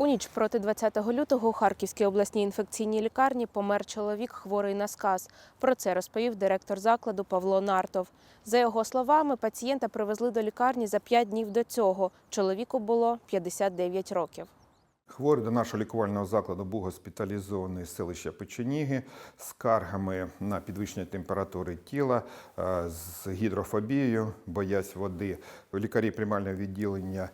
У ніч проти 20 лютого у Харківській обласній інфекційній лікарні помер чоловік, хворий на сказ. Про це розповів директор закладу Павло Нартов. За його словами, пацієнта привезли до лікарні за 5 днів до цього. Чоловіку було 59 років. Хворий до нашого лікувального закладу був госпіталізований з селища Печеніги з скаргами на підвищення температури тіла, е, з гідрофобією, боязнь води. Лікарі приймального відділення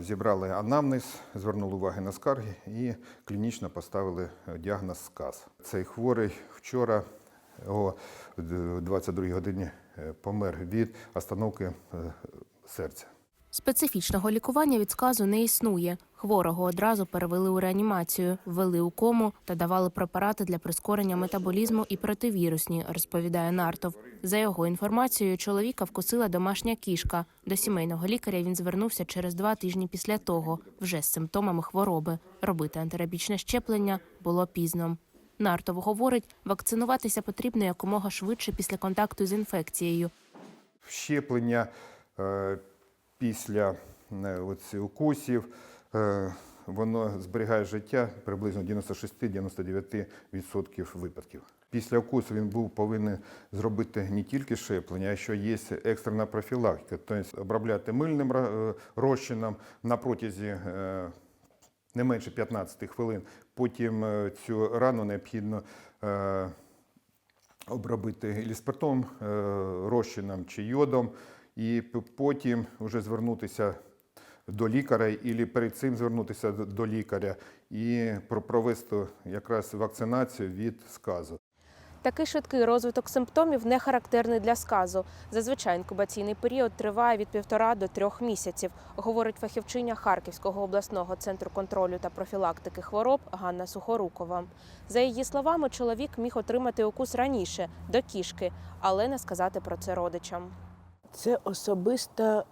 зібрали анамнез, звернули уваги на скарги і клінічно поставили е, діагноз сказ. Цей хворий вчора о 22 годині е, помер від остановки е, серця. Специфічного лікування від сказу не існує. Хворого одразу перевели у реанімацію, ввели у кому та давали препарати для прискорення метаболізму і противірусні, розповідає Нартов. За його інформацією, чоловіка вкусила домашня кішка. До сімейного лікаря він звернувся через два тижні після того, вже з симптомами хвороби. Робити антирабічне щеплення було пізно. Нартов говорить, вакцинуватися потрібно якомога швидше після контакту з інфекцією. щеплення е, після е, оці укусів. е, Воно зберігає життя приблизно 96-99% випадків. Після укусу він був повинен зробити не тільки щеплення, а ще є екстрена профілактика, тобто обробляти мильним е, розчином на протязі не менше 15 хвилин. Потім цю рану необхідно обробити ілі спиртом, е, розчином чи йодом, і потім вже звернутися до лікаря, і перед цим звернутися до- лікаря і про- провести якраз вакцинацію від сказу. Такий швидкий розвиток симптомів не характерний для сказу. Зазвичай інкубаційний період триває від півтора до трьох місяців, говорить фахівчиня Харківського обласного центру контролю та профілактики хвороб Ганна Сухорукова. За її словами, чоловік міг отримати укус раніше до кішки, але не сказати про це родичам. Це особисте е,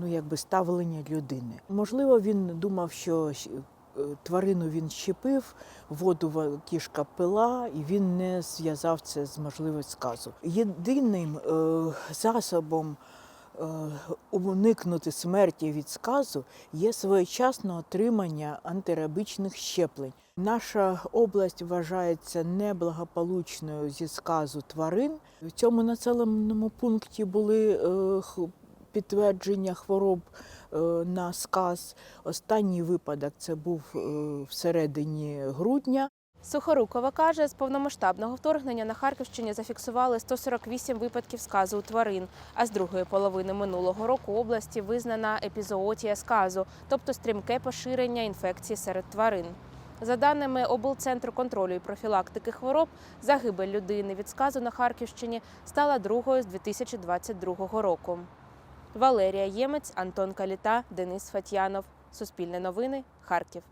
ну, якби ставлення людини. Можливо, він думав, що е, тварину він щепив, воду кішка пила, і він не зв'язав це з можливим сказу. Єдиним е, засобом уникнути смерті від сказу є своєчасне отримання антирабічних щеплень. Наша область вважається неблагополучною зі сказу тварин. В цьому населеному пункті були е, підтвердження хвороб е, на сказ. Останній випадок це був е, всередині грудня. Сухорукова каже, з повномасштабного вторгнення на Харківщині зафіксували 148 випадків сказу у тварин. А з другої половини минулого року області визнана епізоотія сказу, тобто стрімке поширення інфекції серед тварин. За даними облцентру контролю і профілактики хвороб, загибель людини від сказу на Харківщині стала другою з 2022 року. Валерія Ємець, Антон Каліта, Денис Фатьянов. Суспільне новини. Харків.